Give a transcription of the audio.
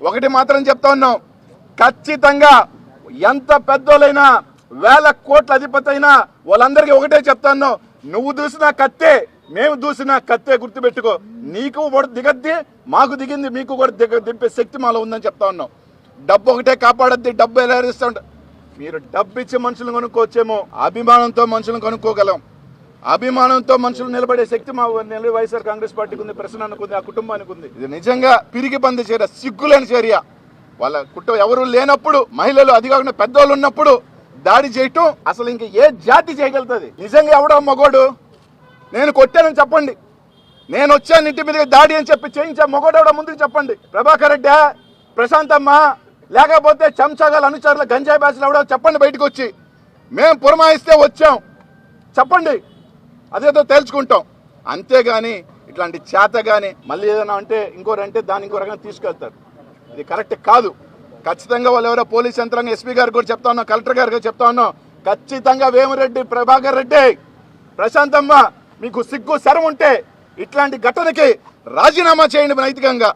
ఒకటి మాత్రం చెప్తా ఉన్నాం. ఖచ్చితంగా ఎంత పెద్దోళ్ళైనా వేల కోట్ల అధిపతి అయినా వాళ్ళందరికీ ఒకటే చెప్తాను నువ్వు దూసిన కత్తే మేము దూసిన కత్తే గుర్తుపెట్టుకో. నీకు కూడా దిగద్ది మాకు దిగింది మీకు కూడా దిగ దింపే శక్తి మాలో ఉందని చెప్తా ఉన్నాం. డబ్బు ఒకటే కాపాడద్ది డబ్బు ఎలా మీరు డబ్బు ఇచ్చే మనుషులను కొనుక్కోవచ్చేమో అభిమానంతో మనుషులను కొనుక్కోగలం. అభిమానంతో మనుషులు నిలబడే శక్తి మా నిల వైఎస్ఆర్ కాంగ్రెస్ పార్టీకి ఉంది ప్రసన్నానికి ఉంది ఆ కుటుంబానికి ఉంది. ఇది నిజంగా పిరిగి పంది చర్య సిగ్గులేని చర్య వాళ్ళ కుటుంబం ఎవరు లేనప్పుడు మహిళలు అది కాకుండా పెద్దవాళ్ళు ఉన్నప్పుడు దాడి చేయటం అసలు ఇంక ఏ జాతి చేయగలుగుతుంది? నిజంగా ఎవడో మగోడు? నేను కొట్టానని చెప్పండి. నేను వచ్చాను ఇంటి మీద దాడి అని చెప్పి చేయించా మగోడు ఎవడో ముందుకు చెప్పండి. ప్రభాకర్ రెడ్డి ప్రశాంతమ్మ లేకపోతే చెంచాగాల అనుచరుల గంజాయి బ్యాచ్లు ఎవడో చెప్పండి బయటకు వచ్చి. మేము పురమాయిస్తే వచ్చాం. చెప్పండి. అదేదో తేల్చుకుంటాం. అంతేగాని ఇట్లాంటి చేత కానీ మళ్ళీ ఏదైనా అంటే ఇంకోరంటే దాన్ని ఇంకో రకంగా తీసుకెళ్తారు. ఇది కరెక్ట్ కాదు. ఖచ్చితంగా వాళ్ళు ఎవరో పోలీస్ యంత్రాంగం ఎస్పీ గారు కూడా చెప్తా ఉన్నాం కలెక్టర్ గారు కూడా చెప్తా ఉన్నాం. ఖచ్చితంగా వేమిరెడ్డి ప్రభాకర్ రెడ్డి ప్రశాంతమ్మ మీకు సిగ్గు శరం ఉంటే ఇట్లాంటి ఘటనకి రాజీనామా చేయండి నైతికంగా.